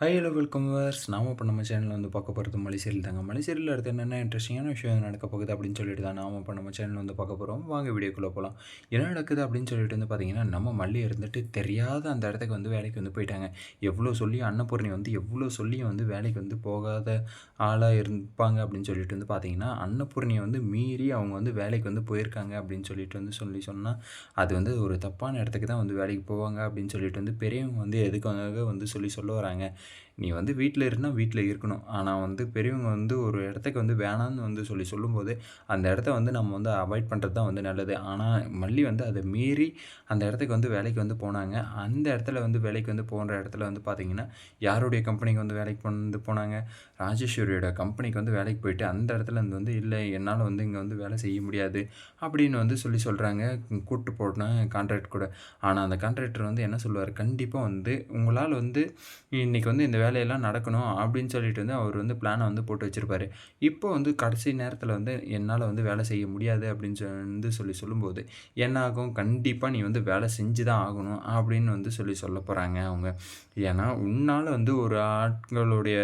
High hello welcome verse நாம் இப்போ நம்ம சேனலில் வந்து பார்க்க போகிறது மலைசேரியில் தாங்க. மலைசேரியில் அடுத்து என்னென்ன இன்ட்ரெஸ்டிங்கான விஷயம் நடக்க போகுது அப்படின்னு சொல்லிட்டு தான் நாம் இப்போ நம்ம சேனல் வந்து பார்க்க போகிறோம் வாங்க வீடியோக்குள்ளே போகலாம் என்ன நடக்குது அப்படின்னு சொல்லிட்டு வந்து பார்த்தீங்கன்னா நம்ம மல்லி இருந்துட்டு தெரியாத அந்த இடத்துக்கு வந்து வேலைக்கு வந்து போயிட்டாங்க. எவ்வளோ சொல்லி அன்னபூர்ணி வந்து எவ்வளோ சொல்லியும் வந்து வேலைக்கு வந்து போகாத ஆளாக இருப்பாங்க அப்படின்னு சொல்லிட்டு வந்து பார்த்தீங்கன்னா அன்னபூர்ணியை வந்து மீறி அவங்க வந்து வேலைக்கு வந்து போயிருக்காங்க அப்படின்னு சொல்லிட்டு வந்து சொல்லி சொன்னால் அது வந்து ஒரு தப்பான இடத்துக்கு தான் வந்து வேலைக்கு போவாங்க அப்படின்னு சொல்லிட்டு வந்து பெரியவங்க வந்து எதுக்காக வந்து சொல்லி சொல்ல வராங்க. நீ வந்து வீட்டில் இருந்தால் வீட்டில் இருக்கணும். ஆனால் வந்து பெரியவங்க வந்து ஒரு இடத்துக்கு வந்து வேணான்னு வந்து சொல்லி சொல்லும்போது அந்த இடத்த வந்து நம்ம வந்து அவாய்ட் பண்ணுறது தான் வந்து நல்லது. ஆனால் மல்லி வந்து அதை மீறி அந்த இடத்துக்கு வந்து வேலைக்கு வந்து போனாங்க. அந்த இடத்துல வந்து வேலைக்கு வந்து போகிற இடத்துல வந்து பார்த்திங்கன்னா யாருடைய கம்பெனிக்கு வந்து வேலைக்கு வந்து போனாங்க? ராஜேஸ்வரியோட கம்பெனிக்கு வந்து வேலைக்கு போயிட்டு அந்த இடத்துல இருந்து வந்து இல்லை என்னால் வந்து இங்கே வந்து வேலை செய்ய முடியாது அப்படின்னு வந்து சொல்லி சொல்கிறாங்க கூப்பிட்டு போடணும் கான்ட்ராக்ட் கூட. ஆனால் அந்த கான்ட்ராக்டர் வந்து என்ன சொல்லுவார்? கண்டிப்பாக வந்து உங்களால் வந்து இன்றைக்கி வந்து வந்து இந்த வேலையெல்லாம் நடக்கணும் அப்படின்னு சொல்லிட்டு வந்து அவர் வந்து பிளானை வந்து போட்டு வச்சுருப்பாரு. இப்போ வந்து கடைசி நேரத்தில் வந்து என்னால் வந்து வேலை செய்ய முடியாது அப்படின்னு வந்து சொல்லி சொல்லும்போது என்ன ஆகும் கண்டிப்பாக நீ வந்து வேலை செஞ்சு தான் ஆகணும் அப்படின்னு வந்து சொல்லி சொல்ல போகிறாங்க அவங்க. ஏன்னா உன்னால் வந்து ஒரு ஆட்களுடைய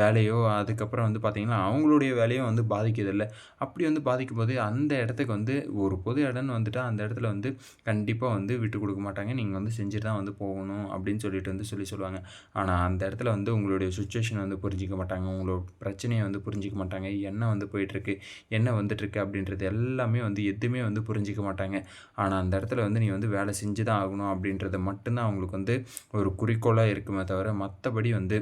வேலையோ அதுக்கப்புறம் வந்து பார்த்திங்கன்னா அவங்களுடைய வேலையோ வந்து பாதிக்கிறதில்ல அப்படி வந்து பாதிக்கும் போது அந்த இடத்துக்கு வந்து ஒரு பொது இடம்னு வந்துட்டால் அந்த இடத்துல வந்து கண்டிப்பாக வந்து விட்டு கொடுக்க மாட்டாங்க. நீங்கள் வந்து செஞ்சுட்டு தான் வந்து போகணும் அப்படின்னு சொல்லிட்டு வந்து சொல்லி சொல்லுவாங்க. ஆனால் அந்த இடத்துல வந்து உங்களுடைய சுச்சுவேஷனை வந்து புரிஞ்சிக்க மாட்டாங்க. உங்களோட பிரச்சனையை வந்து புரிஞ்சிக்க மாட்டாங்க. என்ன வந்து போயிட்டுருக்கு? என்ன வந்துட்டுருக்கு அப்படின்றது எல்லாமே வந்து எதுவுமே வந்து புரிஞ்சிக்க மாட்டாங்க. ஆனால் அந்த இடத்துல வந்து நீ வந்து வேலை செஞ்சு தான் ஆகணும் அப்படின்றத மட்டும்தான் அவங்களுக்கு வந்து ஒரு குறிக்கோளாக இருக்குமே தவிர மற்றபடி வந்து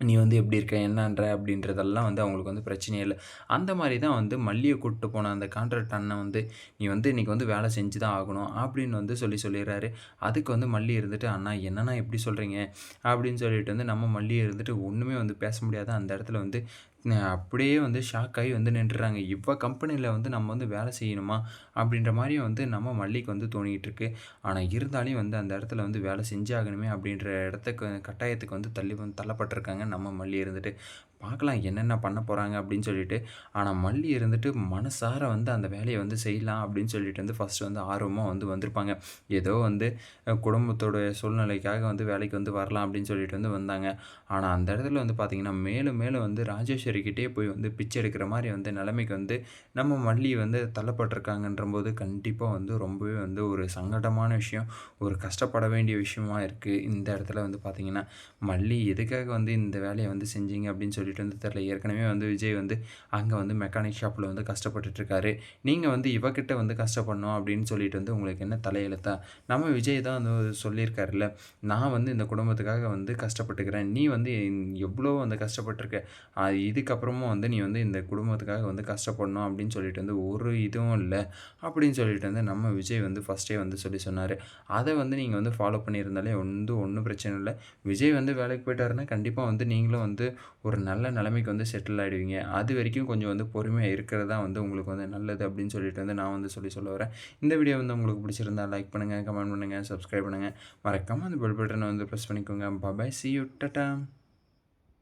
நீ வந்து எப்படி இருக்க என்னன்ற அப்படின்றதெல்லாம் வந்து அவங்களுக்கு வந்து பிரச்சனையே இல்லை. அந்த மாதிரி தான் வந்து மல்லியை கூப்பிட்டு போன அந்த கான்ட்ராக்ட் அண்ணன் வந்து நீ வந்து இன்றைக்கி வந்து வேலை செஞ்சு தான் ஆகணும் அப்படின்னு வந்து சொல்லி சொல்லிடுறாரு. அதுக்கு வந்து மல்லி இருந்துட்டு அண்ணா என்னண்ணா எப்படி சொல்கிறீங்க அப்படின்னு சொல்லிட்டு வந்து நம்ம மல்லி இருந்துட்டு ஒன்றுமே வந்து பேச முடியாத அந்த இடத்துல வந்து அப்படியே வந்து ஷாக் ஆகி வந்து நின்றுறாங்க. இவ்வளோ கம்பெனியில் வந்து நம்ம வந்து வேலை செய்யணுமா? அப்படின்ற மாதிரியும் வந்து நம்ம மல்லிக்கு வந்து தோணிக்கிட்டு ஆனால் இருந்தாலும் வந்து அந்த இடத்துல வந்து வேலை செஞ்சாகணுமே அப்படின்ற இடத்துக்கு கட்டாயத்துக்கு வந்து தள்ளி வந்து தள்ளப்பட்டிருக்காங்க நம்ம மல்லி இருந்துட்டு. பார்க்கலாம் என்னென்ன பண்ண போகிறாங்க அப்படின்னு சொல்லிட்டு. ஆனால் மல்லி இருந்துட்டு மனசார வந்து அந்த வேலையை வந்து செய்யலாம் அப்படின்னு சொல்லிட்டு வந்து ஃபஸ்ட்டு வந்து ஆர்வமாக வந்து வந்திருப்பாங்க. ஏதோ வந்து குடும்பத்தோட சூழ்நிலைக்காக வந்து வேலைக்கு வந்து வரலாம் அப்படின்னு சொல்லிட்டு வந்து வந்தாங்க. ஆனால் அந்த இடத்துல வந்து பார்த்திங்கன்னா மேலும் மேலும் வந்து ராஜேஸ்வரிக்கிட்டே போய் வந்து பிச்சை எடுக்கிற மாதிரி வந்து நிலைமைக்கு வந்து நம்ம மல்லி வந்து தள்ளப்பட்டிருக்காங்கன்ற போது கண்டிப்பாக வந்து ரொம்பவே வந்து ஒரு சங்கடமான விஷயம். ஒரு கஷ்டப்பட வேண்டிய விஷயமா இருக்குது இந்த இடத்துல வந்து பார்த்திங்கன்னா மல்லி எதுக்காக வந்து இந்த வேலையை வந்து செஞ்சீங்க அப்படின்னு சொல்லிட்டு வந்து தெரில ஏற்கனவே வந்து விஜய் வந்து அங்கே வந்து மெக்கானிக் ஷாப்பில் வந்து கஷ்டப்பட்டுட்ருக்காரு நீங்கள் வந்து இவக்கிட்ட வந்து கஷ்டப்படணும் அப்படின்னு சொல்லிட்டு வந்து உங்களுக்கு என்ன தலையெழுத்தா? நம்ம விஜய் தான் வந்து சொல்லியிருக்காருல்ல நான் வந்து இந்த குடும்பத்துக்காக வந்து கஷ்டப்பட்டுக்கிறேன். நீ வந்து எவ்வளோ வந்து கஷ்டப்பட்டிருக்க? இதுக்கப்புறமும் வந்து நீ வந்து இந்த குடும்பத்துக்காக வந்து கஷ்டப்படணும் அப்படின்னு சொல்லிட்டு வந்து ஒரு இதுவும் இல்லை அப்படின்னு சொல்லிட்டு வந்து நம்ம விஜய் வந்து ஃபஸ்ட்டே வந்து சொல்லி சொன்னார். அதை வந்து நீங்கள் வந்து ஃபாலோ பண்ணியிருந்தாலே வந்து ஒன்றும் பிரச்சனை இல்லை. விஜய் வந்து வேலைக்கு போயிட்டாருன்னா கண்டிப்பாக வந்து நீங்களும் வந்து ஒரு நல்ல நிலைமைக்கு வந்து செட்டில் ஆகிடுவீங்க அது வரைக்கும் கொஞ்சம் வந்து பொறுமையாக இருக்கிறதா வந்து உங்களுக்கு வந்து நல்லது அப்படின்னு சொல்லிட்டு வந்து நான் வந்து சொல்லி சொல்ல வரேன். இந்த வீடியோ வந்து உங்களுக்கு பிடிச்சிருந்தா லைக் பண்ணுங்கள் கமெண்ட் பண்ணுங்கள் சப்ஸ்கிரைப் பண்ணுங்கள் மறக்காமல் அந்த பெல் பட்டனை வந்து ப்ரெஸ் பண்ணிக்கோங்க. பாபாய் சி யூ டட்டா